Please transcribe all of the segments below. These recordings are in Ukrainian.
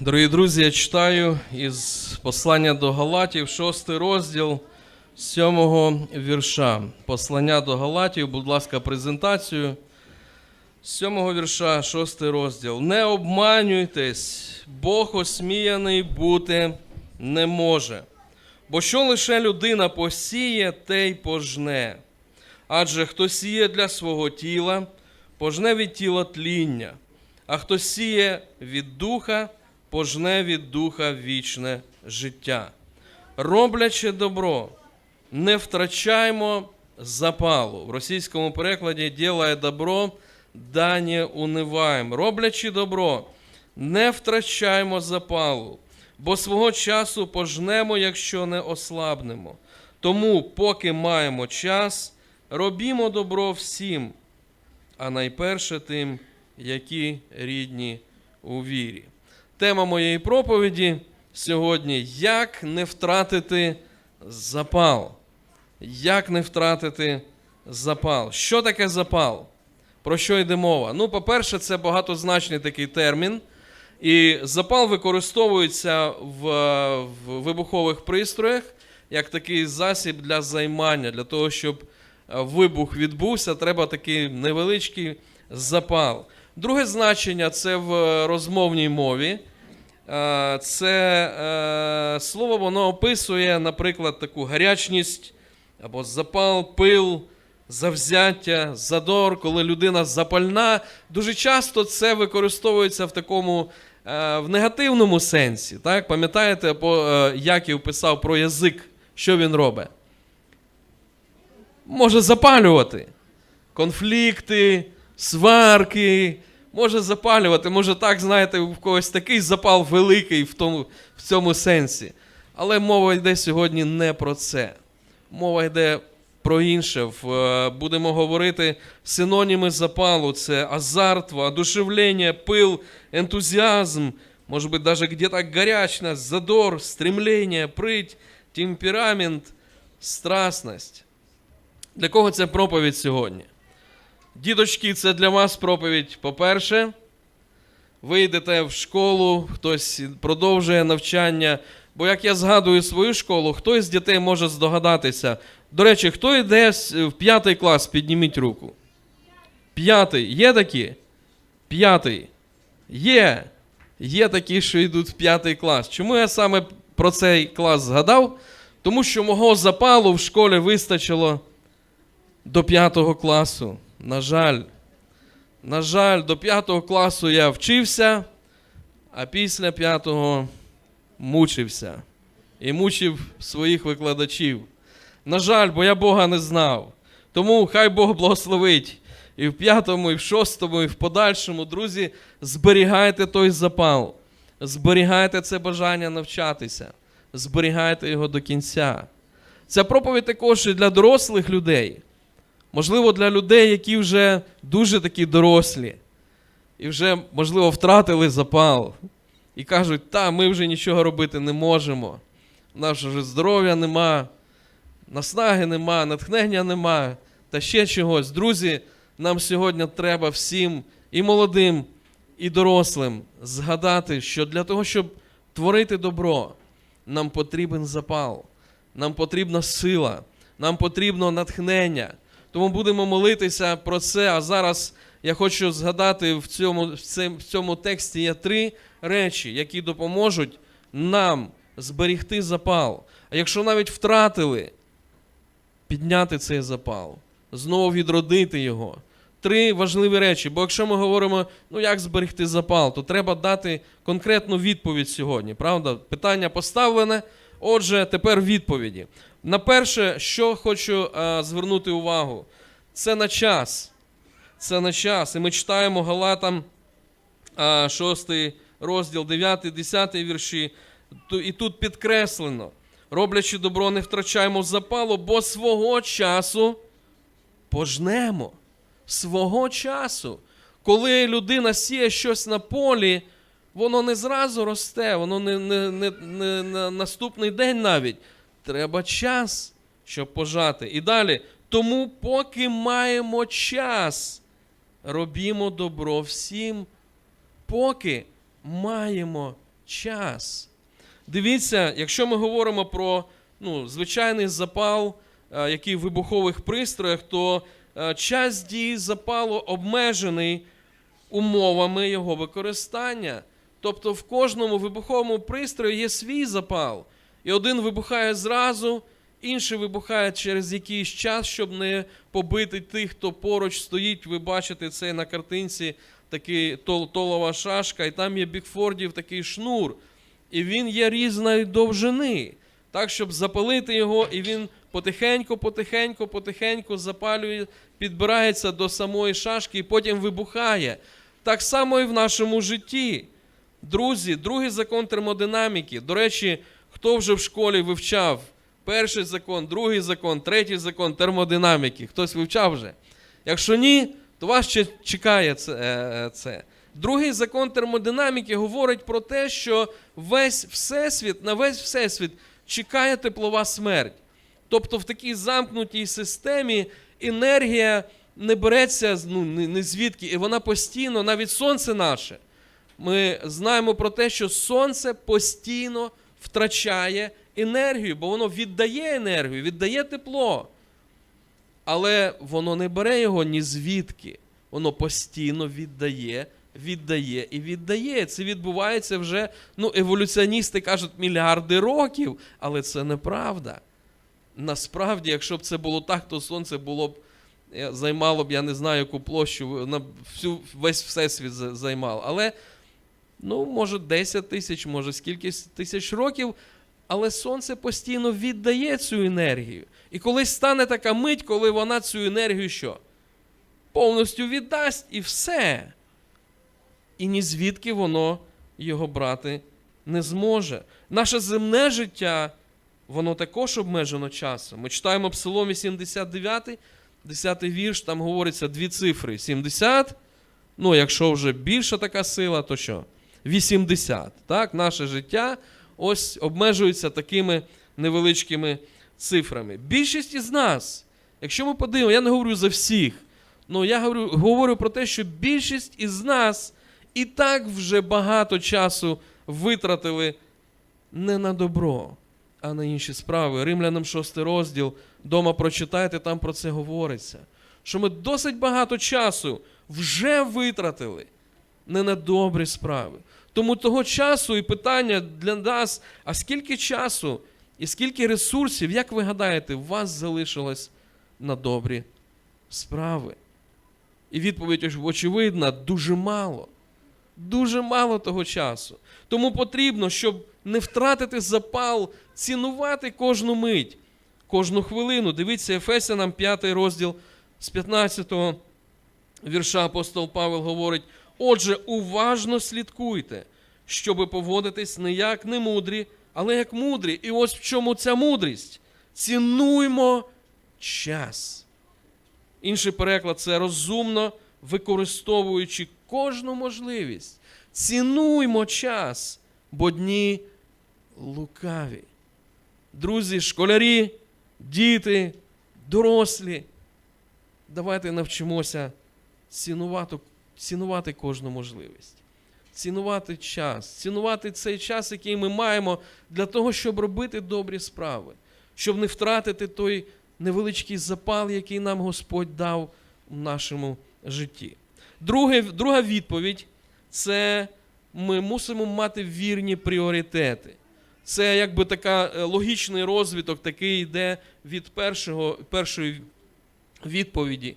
Дорогі друзі, я читаю із послання до Галатів, шостий розділ сьомого вірша. Послання до Галатів, будь ласка, презентацію. З сьомого вірша, шостий розділ. Не обманюйтесь, Бог осміяний бути не може. Бо що лише людина посіє, те й пожне. Адже хто сіє для свого тіла, пожне від тіла тління, а хто сіє від духа, пожне від духа вічне життя. Роблячи добро, не втрачаймо запалу. В російському перекладі «делая добро, да не униваємо. Роблячи добро, не втрачаймо запалу, бо свого часу пожнемо, якщо не ослабнемо. Тому, поки маємо час, робімо добро всім, а найперше тим, які рідні у вірі. Тема моєї проповіді сьогодні як не втратити запал. Як не втратити запал? Що таке запал? Про що йде мова? Ну, по-перше, це багатозначний такий термін. І запал використовується в, в вибухових пристроях як такий засіб для займання, для того, щоб вибух відбувся, треба такий невеличкий запал. Друге значення це в розмовній мові. Е, Це е, слово воно описує, наприклад, таку гарячність або запал, пил, завзяття, задор, коли людина запальна. Дуже часто це використовується в такому е, в негативному сенсі. Так? Пам'ятаєте, Яків писав про язик, що він робить? Може запалювати конфлікти, сварки, може запалювати, може так, знаєте, в когось такий запал великий в, тому, в цьому сенсі. Але мова йде сьогодні не про це. Мова йде про інше. Е, будемо говорити синоніми запалу: це азарт, воодушевлення, пил, ентузіазм, може бути, даже где-то горячность, задор, стремление, прыть, темперамент, страстность. Для кого це проповідь сьогодні? Діточки, це для вас проповідь. По-перше, ви йдете в школу, хтось продовжує навчання. Бо як я згадую свою школу, хтось з дітей може здогадатися. До речі, хто йде в п'ятий клас, підніміть руку. П'ятий. Є такі? П'ятий. Є. Є такі, що йдуть в п'ятий клас. Чому я саме про цей клас згадав? Тому що мого запалу в школі вистачило до п'ятого класу. На жаль. На жаль, до п'ятого класу я вчився, а після п'ятого мучився. І мучив своїх викладачів. На жаль, бо я Бога не знав. Тому хай Бог благословить. І в п'ятому, і в шостому, і в подальшому, друзі, зберігайте той запал. Зберігайте це бажання навчатися. Зберігайте його до кінця. Ця проповідь також і для дорослих людей. Можливо, для людей, які вже дуже такі дорослі, і вже, можливо, втратили запал. І кажуть, та, ми вже нічого робити не можемо. У нас вже здоров'я нема, наснаги нема, натхнення нема, та ще чогось. Друзі, нам сьогодні треба всім, і молодим, і дорослим, згадати, що для того, щоб творити добро, нам потрібен запал, нам потрібна сила, нам потрібно натхнення. Тому будемо молитися про це. А зараз я хочу згадати в цьому, в цьому тексті є три речі, які допоможуть нам зберігти запал. А якщо навіть втратили, підняти цей запал, знову відродити його. Три важливі речі. Бо якщо ми говоримо, ну як зберегти запал, то треба дати конкретну відповідь сьогодні. Правда? Питання поставлене. Отже, тепер відповіді. На перше, що хочу е, звернути увагу, це на час. Це на час. І ми читаємо Галатам а, 6 розділ, 9, 10 вірші. І тут підкреслено: роблячи добро, не втрачаємо запалу, бо свого часу пожнемо. Свого часу. Коли людина сіє щось на полі, воно не зразу росте, воно не, не, не, не на наступний день навіть. Треба час, щоб пожати. І далі. Тому, поки маємо час, робімо добро всім, поки маємо час. Дивіться, якщо ми говоримо про ну, звичайний запал, е, який в вибухових пристроях, то е, час дії запалу обмежений умовами його використання. Тобто в кожному вибуховому пристрої є свій запал. І один вибухає зразу, інший вибухає через якийсь час, щоб не побити тих, хто поруч стоїть. Ви бачите це на картинці, такий тол- толова шашка, і там є Бікфордів такий шнур. І він є різної довжини. Так, щоб запалити його, і він потихеньку, потихеньку, потихеньку запалює, підбирається до самої шашки і потім вибухає. Так само і в нашому житті. Друзі, другий закон термодинаміки. До речі, хто вже в школі вивчав перший закон, другий закон, третій закон термодинаміки? Хтось вивчав вже? Якщо ні, то вас ще чекає це. е, це. Другий закон термодинаміки говорить про те, що весь всесвіт, на весь всесвіт чекає теплова смерть. Тобто в такій замкнутій системі енергія не береться ну, ні звідки, і вона постійно, навіть сонце наше. Ми знаємо про те, що сонце постійно втрачає енергію, бо воно віддає енергію, віддає тепло. Але воно не бере його ні звідки. Воно постійно віддає, віддає і віддає. Це відбувається вже, ну, еволюціоністи кажуть, мільярди років, але це неправда. Насправді, якщо б це було так, то сонце було б е, займало б, я не знаю, яку площу, на всю, весь всесвіт за- займало. Але, ну, може, 10 тисяч, може, скільки тисяч років, але сонце постійно віддає цю енергію. І колись стане така мить, коли вона цю енергію що? Повністю віддасть і все. І ні звідки воно його брати не зможе. Наше земне життя, воно також обмежено часом. Ми читаємо Псалом 89, 10 вірш, там говориться дві цифри: 70. Ну, якщо вже більша така сила, то що? 80. Так, наше життя ось обмежується такими невеличкими цифрами. Більшість із нас, якщо ми подивимося, я не говорю за всіх, але я говорю, говорю про те, що більшість із нас і так вже багато часу витратили не на добро, а на інші справи. Римлянам 6 розділ, дома прочитайте, там про це говориться. Що ми досить багато часу вже витратили не на добрі справи. Тому того часу і питання для нас: а скільки часу і скільки ресурсів, як ви гадаєте, у вас залишилось на добрі справи? І відповідь очевидна: дуже мало. Дуже мало того часу. Тому потрібно, щоб не втратити запал, цінувати кожну мить, кожну хвилину. Дивіться, Ефесянам 5 розділ з 15 вірша апостол Павел говорить: отже, уважно слідкуйте, щоби поводитись не як немудрі, але як мудрі. І ось в чому ця мудрість. Цінуймо час. Інший переклад це розумно використовуючи кожну можливість. Цінуймо час, бо дні лукаві. Друзі, школярі, діти, дорослі. Давайте навчимося цінувати, цінувати кожну можливість. Цінувати час, цінувати цей час, який ми маємо для того, щоб робити добрі справи, щоб не втратити той невеличкий запал, який нам Господь дав в нашому житті. Друге, друга відповідь це ми мусимо мати вірні пріоритети. Це якби така е, логічний розвиток, такий йде від першого, першої відповіді.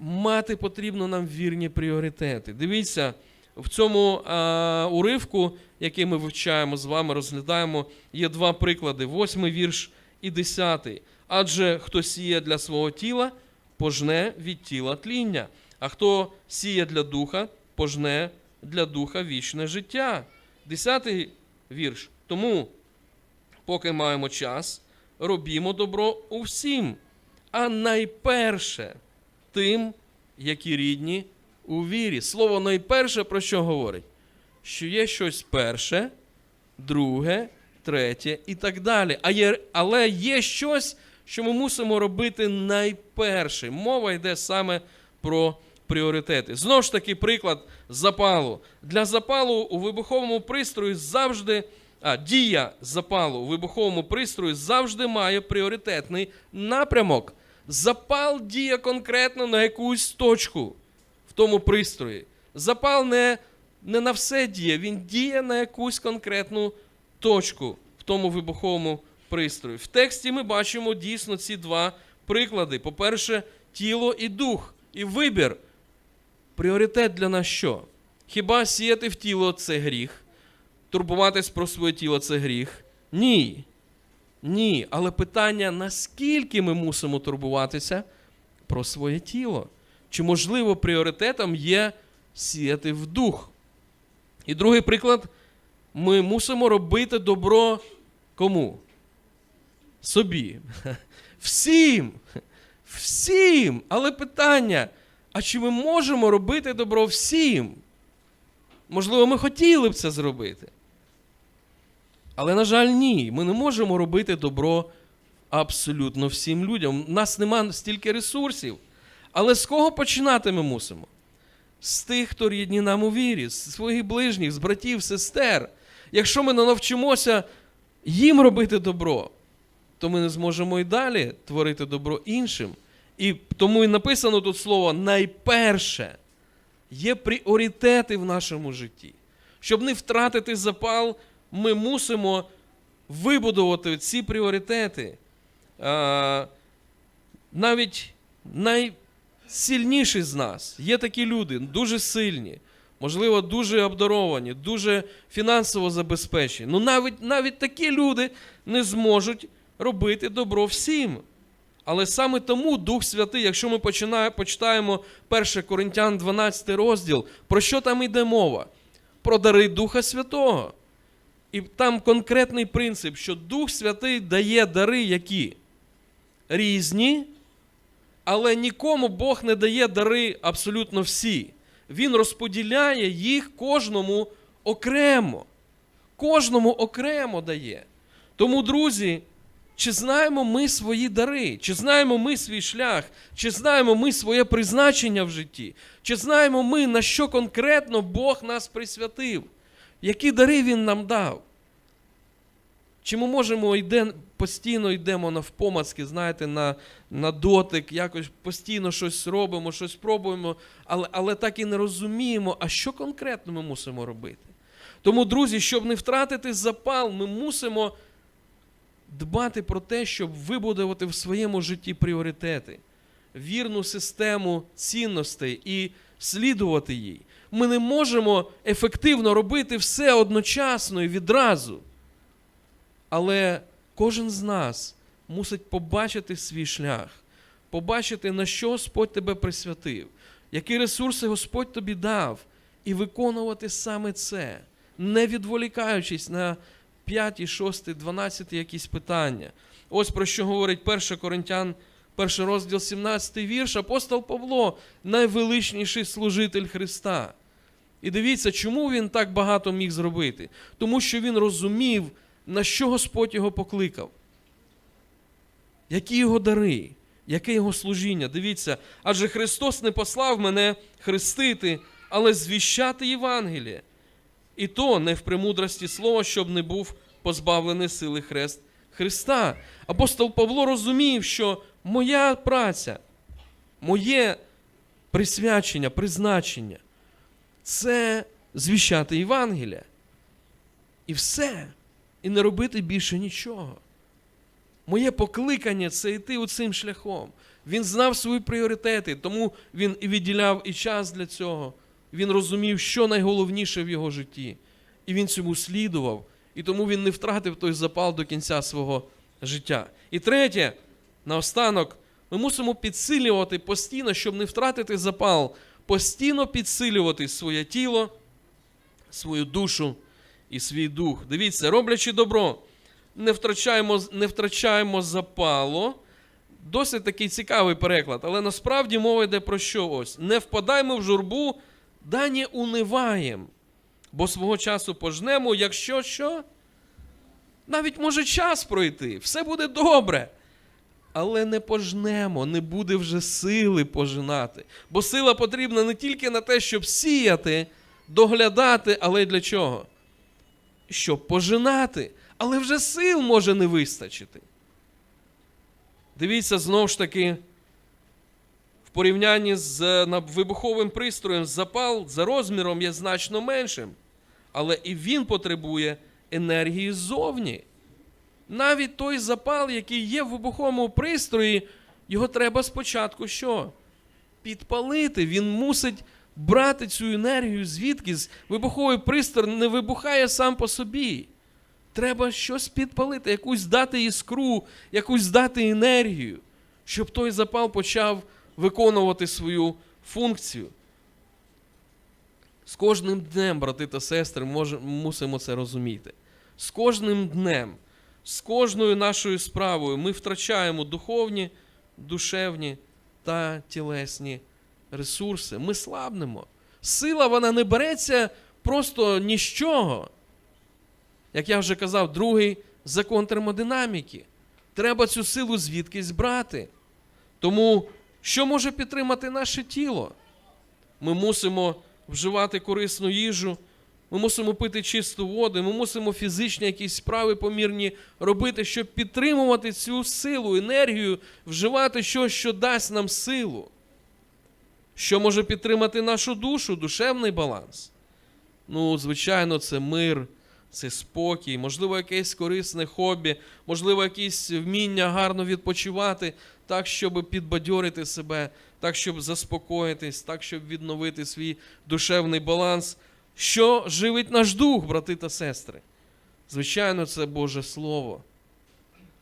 Мати потрібно нам вірні пріоритети. Дивіться, в цьому а, уривку, який ми вивчаємо з вами, розглядаємо, є два приклади: восьмий вірш і десятий. Адже хто сіє для свого тіла, пожне від тіла тління, а хто сіє для духа, пожне для духа вічне життя. Десятий вірш. Тому, поки маємо час, робімо добро усім, а найперше тим, які рідні у вірі. Слово найперше про що говорить? Що є щось перше, друге, третє і так далі. А є, але є щось, що ми мусимо робити найперше. Мова йде саме про пріоритети. Знову ж таки, приклад запалу. Для запалу у вибуховому пристрої завжди. А, дія запалу у вибуховому пристрої завжди має пріоритетний напрямок. Запал діє конкретно на якусь точку в тому пристрої. Запал не, не на все діє, він діє на якусь конкретну точку в тому вибуховому пристрої. В тексті ми бачимо дійсно ці два приклади. По-перше, тіло і дух, і вибір. Пріоритет для нас що? Хіба сіяти в тіло це гріх? Турбуватись про своє тіло це гріх? Ні. Ні. Але питання, наскільки ми мусимо турбуватися про своє тіло? Чи можливо пріоритетом є сіяти в дух? І другий приклад: ми мусимо робити добро кому? Собі. Всім. Всім. Але питання: а чи ми можемо робити добро всім? Можливо, ми хотіли б це зробити. Але, на жаль, ні. Ми не можемо робити добро абсолютно всім людям. У нас нема стільки ресурсів. Але з кого починати ми мусимо? З тих, хто рідні нам у вірі, з своїх ближніх, з братів, сестер. Якщо ми не навчимося їм робити добро, то ми не зможемо і далі творити добро іншим. І тому і написано тут слово найперше. Є пріоритети в нашому житті. Щоб не втратити запал, ми мусимо вибудувати ці пріоритети. Навіть найсильніші з нас є такі люди, дуже сильні, можливо, дуже обдаровані, дуже фінансово забезпечені. Ну навіть, навіть такі люди не зможуть робити добро всім. Але саме тому Дух Святий, якщо ми починаємо, почитаємо 1 Коринтян 12 розділ, про що там йде мова? Про дари Духа Святого. І там конкретний принцип, що Дух Святий дає дари які? Різні, але нікому Бог не дає дари абсолютно всі. Він розподіляє їх кожному окремо. Кожному окремо дає. Тому, друзі, чи знаємо ми свої дари, чи знаємо ми свій шлях, чи знаємо ми своє призначення в житті, чи знаємо ми, на що конкретно Бог нас присвятив, які дари Він нам дав? Чи ми можемо йде, постійно йдемо навпомацки, знаєте, на, на дотик, якось постійно щось робимо, щось пробуємо, але, але так і не розуміємо, а що конкретно ми мусимо робити. Тому, друзі, щоб не втратити запал, ми мусимо дбати про те, щоб вибудувати в своєму житті пріоритети, вірну систему цінностей і слідувати їй. Ми не можемо ефективно робити все одночасно і відразу. Але кожен з нас мусить побачити свій шлях, побачити, на що Господь тебе присвятив, які ресурси Господь тобі дав, і виконувати саме це, не відволікаючись на 5, 6, 12 якісь питання. Ось про що говорить 1 Коринтян, 1 розділ 17 вірш, апостол Павло, найвеличніший служитель Христа. І дивіться, чому він так багато міг зробити? Тому що він розумів, на що Господь його покликав. Які його дари, яке його служіння? Дивіться, адже Христос не послав мене хрестити, але звіщати Євангеліє. І то не в премудрості слова, щоб не був позбавлений сили хрест Христа. Апостол Павло розумів, що моя праця, моє присвячення, призначення це звіщати Євангелія. І все. І не робити більше нічого. Моє покликання це йти цим шляхом. Він знав свої пріоритети, тому він і відділяв і час для цього. Він розумів, що найголовніше в його житті. І він цьому слідував, і тому він не втратив той запал до кінця свого життя. І третє, наостанок, ми мусимо підсилювати постійно, щоб не втратити запал, постійно підсилювати своє тіло, свою душу і свій дух. Дивіться, роблячи добро, не втрачаємо, не втрачаємо запалу. Досить такий цікавий переклад, але насправді мова йде про що ось. Не впадаймо в журбу, да не униваєм, бо свого часу пожнемо, якщо що, навіть може час пройти, все буде добре. Але не пожнемо, не буде вже сили пожинати. Бо сила потрібна не тільки на те, щоб сіяти, доглядати, але й для чого? Щоб пожинати. Але вже сил може не вистачити. Дивіться знову ж таки, в порівнянні з е, вибуховим пристроєм запал за розміром є значно меншим, але і він потребує енергії ззовні. Навіть той запал, який є в вибуховому пристрої, його треба спочатку що? Підпалити. Він мусить брати цю енергію звідки? Вибуховий пристрій не вибухає сам по собі. Треба щось підпалити, якусь дати іскру, якусь дати енергію, щоб той запал почав виконувати свою функцію. З кожним днем, брати та сестри, мусимо це розуміти. З кожним днем, з кожною нашою справою ми втрачаємо духовні, душевні та тілесні ресурси. Ми слабнемо. Сила вона не береться просто ні з чого. Як я вже казав, другий закон термодинаміки. Треба цю силу звідкись брати. Тому що може підтримати наше тіло? Ми мусимо вживати корисну їжу, ми мусимо пити чисту воду, ми мусимо фізичні якісь справи помірні робити, щоб підтримувати цю силу, енергію, вживати щось, що дасть нам силу. Що може підтримати нашу душу, душевний баланс? Ну, звичайно, це мир, це спокій, можливо, якесь корисне хобі, можливо, якісь вміння гарно відпочивати, так, щоб підбадьорити себе, так, щоб заспокоїтись, так, щоб відновити свій душевний баланс. Що живить наш дух, брати та сестри? Звичайно, це Боже Слово.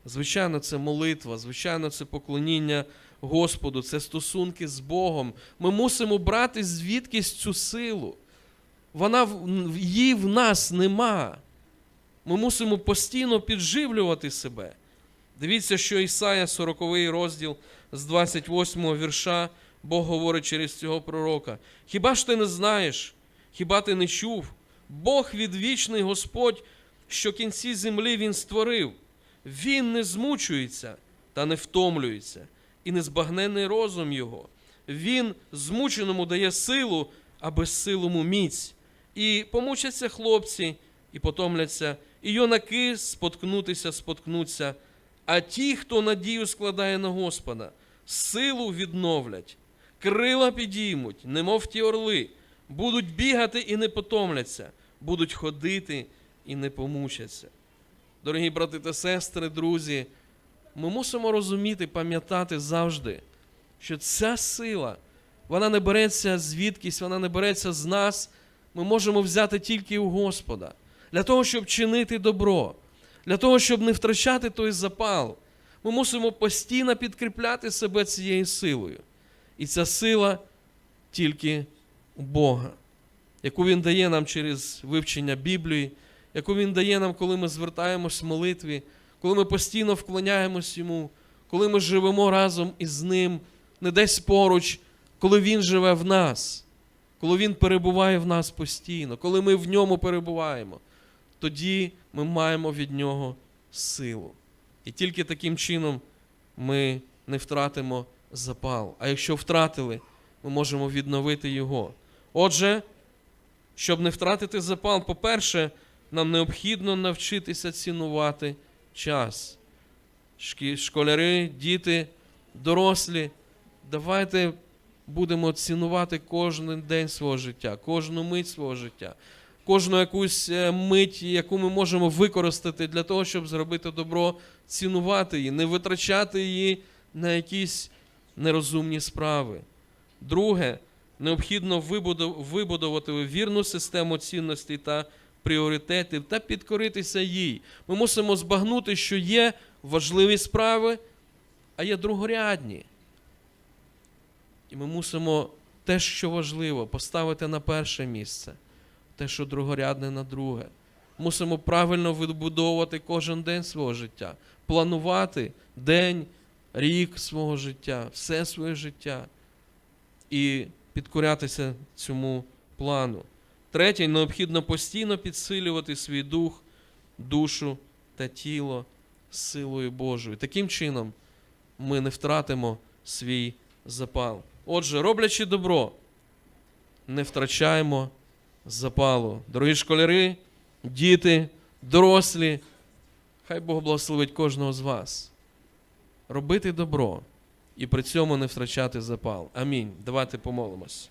Звичайно, це молитва, звичайно, це поклоніння Господу, це стосунки з Богом. Ми мусимо брати звідкись цю силу. Вона її в нас нема. Ми мусимо постійно підживлювати себе. Дивіться, що Ісая, 40 розділ з 28 вірша, Бог говорить через цього пророка. Хіба ж ти не знаєш, хіба ти не чув? Бог відвічний Господь, що кінці землі Він створив. Він не змучується та не втомлюється, і незбагненний розум його. Він змученому дає силу, а безсилому міць. І помучаться хлопці, і потомляться, і юнаки споткнутися, споткнуться. А ті, хто надію складає на Господа, силу відновлять, крила підіймуть, немов ті орли, будуть бігати і не потомляться, будуть ходити і не помучаться. Дорогі брати та сестри, друзі, ми мусимо розуміти, пам'ятати завжди, що ця сила, вона не береться звідкись, вона не береться з нас. Ми можемо взяти тільки у Господа для того, щоб чинити добро, для того, щоб не втрачати той запал. Ми мусимо постійно підкріпляти себе цією силою. І ця сила тільки Бога, яку Він дає нам через вивчення Біблії, яку Він дає нам, коли ми звертаємось в молитві, коли ми постійно вклоняємось Йому, коли ми живемо разом із Ним, не десь поруч, коли Він живе в нас, коли Він перебуває в нас постійно, коли ми в ньому перебуваємо, тоді ми маємо від Нього силу. І тільки таким чином ми не втратимо запал. А якщо втратили, ми можемо відновити його. Отже, щоб не втратити запал, по-перше, нам необхідно навчитися цінувати час. Школяри, діти, дорослі, давайте будемо цінувати кожен день свого життя, кожну мить свого життя, кожну якусь е, мить, яку ми можемо використати для того, щоб зробити добро, цінувати її, не витрачати її на якісь нерозумні справи. Друге, необхідно вибудувати вірну систему цінностей та пріоритетів та підкоритися їй. Ми мусимо збагнути, що є важливі справи, а є другорядні. І ми мусимо те, що важливо, поставити на перше місце, те, що другорядне на друге. Мусимо правильно вибудовувати кожен день свого життя, планувати день, рік свого життя, все своє життя і підкорятися цьому плану. Третє, необхідно постійно підсилювати свій дух, душу та тіло силою Божою. Таким чином, ми не втратимо свій запал. Отже, роблячи добро, не втрачаємо запалу. Дорогі школяри, діти, дорослі, хай Бог благословить кожного з вас. Робити добро і при цьому не втрачати запал. Амінь. Давайте помолимось.